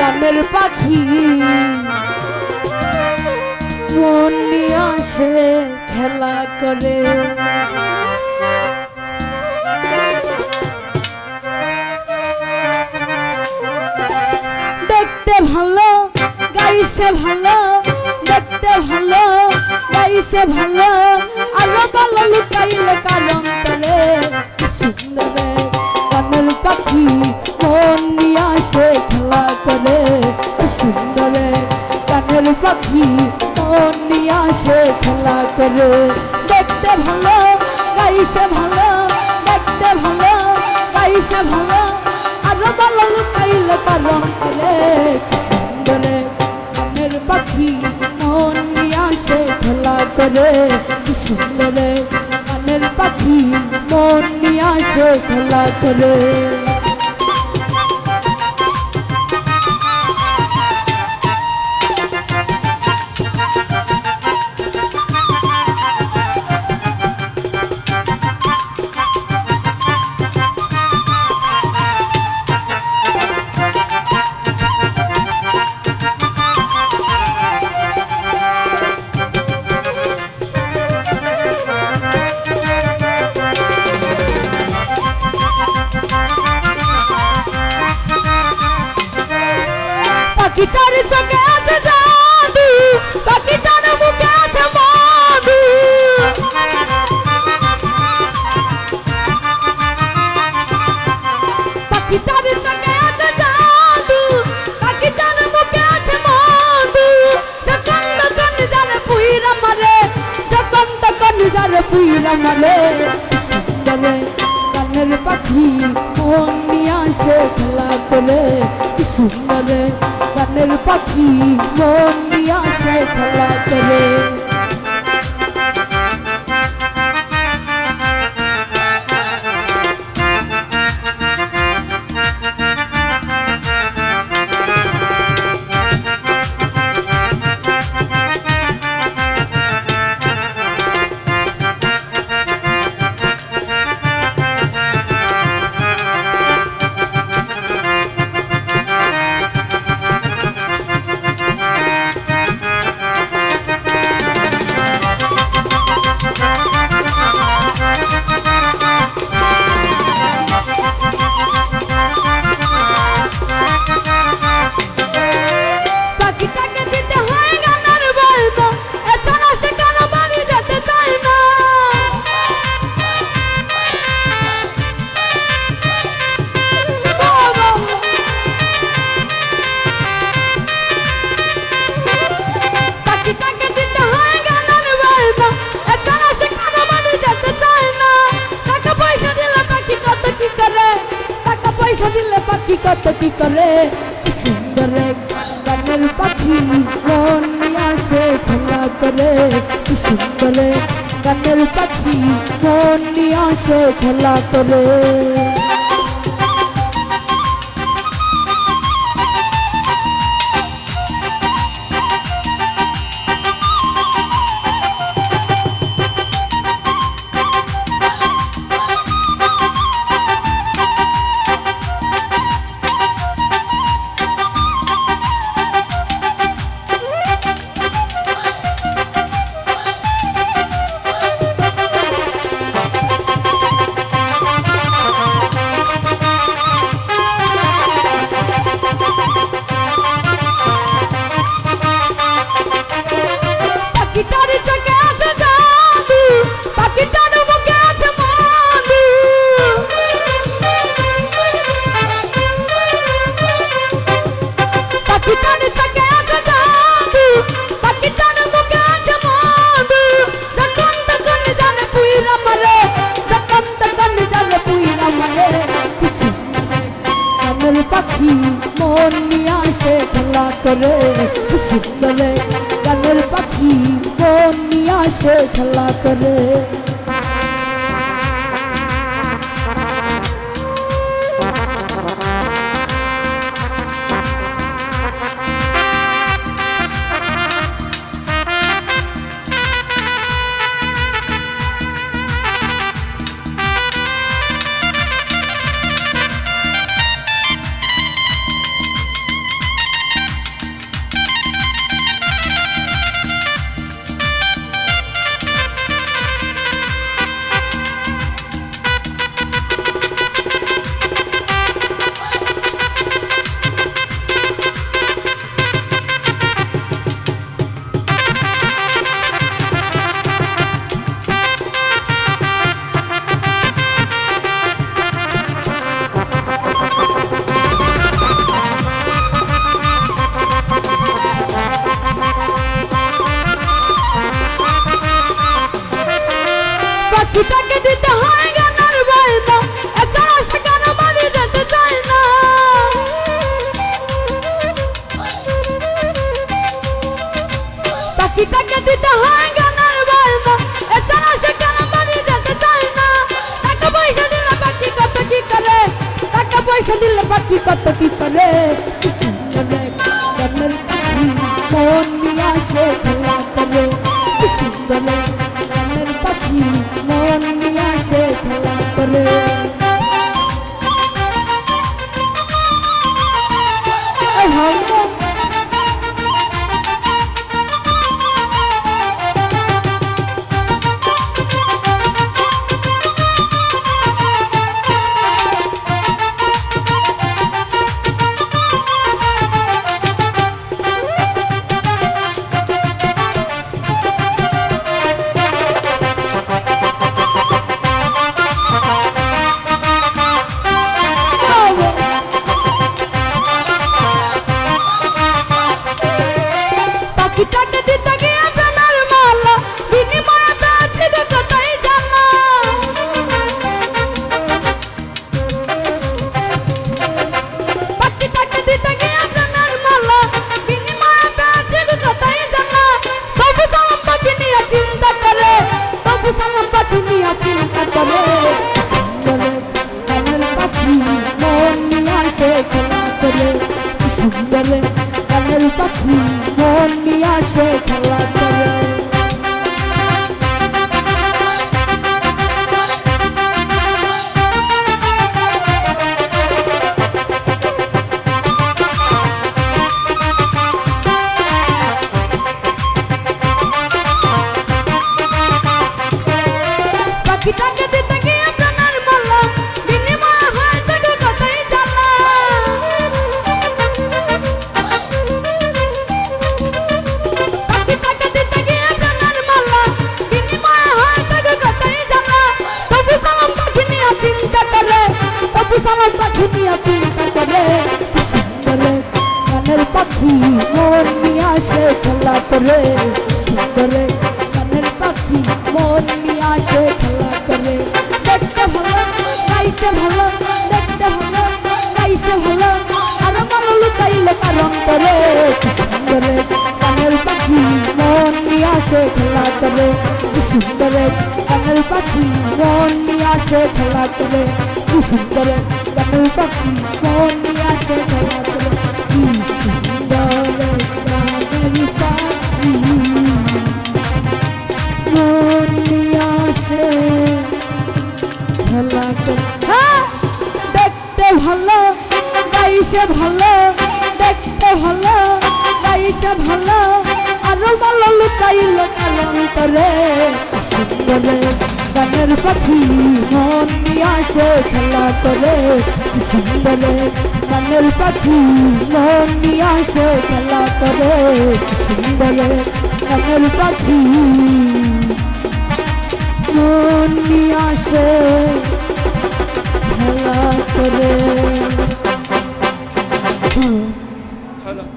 গানের পাখি। মন নিয়ে আসে খেলা করে। দেখতে ভালো, গাইছে ভালো, দেখতে ভালো, গাইছে ভালো। আরও ভালো লুকাইলে কারণ তলে সুন্দরে গানের পাখি। খেলা সুন্দরে গানের পাখি মন নিয়ে আসে খেলা করে। দেখতে ভালো, গাইছে ভালো, দেখতে ভালো, গাইছে ভালো। আরও ভালো লুকাইলে কারণ তলে সুন্দরে গানের পাখি মন নিয়ে আসে খেলা করে। সুন্দরে গানের পাখি মন নিয়ে আসে খেলা করে। পাখিটার চোখে আছে জাদু পাখিটার মুখে আছে মধু পাখিটার চোখে আছে জাদু পাখিটার মুখে আছে মধু যখন তখন যারে পুইরা মারে, যখন তখন যারে পুইরা মারে। কানের পাখি মন আসে খেলা করে সুন্দরে কানের পাখি মন আসে খেলা করে পাখি কত কি করে কি সুন্দর গানের পাখি মন আসে খেলা করে। কি সুন্দর গানের পাখি মন আসে খেলা করে। করে সুন্দরে গানের পাখি মন নিয়ে আসে খেলা করে। দিতে হয় গানের বায়না এছাড়া সে কেন বাড়ি যেতে চায় না? টাকা পয়সা দিলে বাকি কত কি করে? টাকা পয়সা দিলে বাকি কত কি করে? মন নিয়ে আসে খেলা করে। খেলা করে সুন্দরে গানের পাখি মন নিয়ে আসে খেলা করে করে সুন্দরে গানের পাখি, মন নিয়ে আসে খেলা করে। দেখতে ভালো গাইছে ভালো, দেখতে ভালো গাইছে ভালো, আরও ভালো লুকাইলে তার অন্তরে। কি সুন্দরে গানের পাখি, মন নিয়ে আসে খেলা করে। সুন্দরে গানের পাখি, মন নিয়ে আসে খেলা করে। সুন্দরে গানের পাখি, মন নিয়ে আসে খেলা করে। খাইতে ভালো, দেখতে ভালো গাইতে ভালো, আরও ভালো লুকাইল তার। অন্তরে সুন্দরে গানের পাখি মন আসে খেলা করে। সুন্দরে গানের পাখি মন আসে খেলা করে। সুন্দরে গানের পাখি মন আসে খেলা করে। two.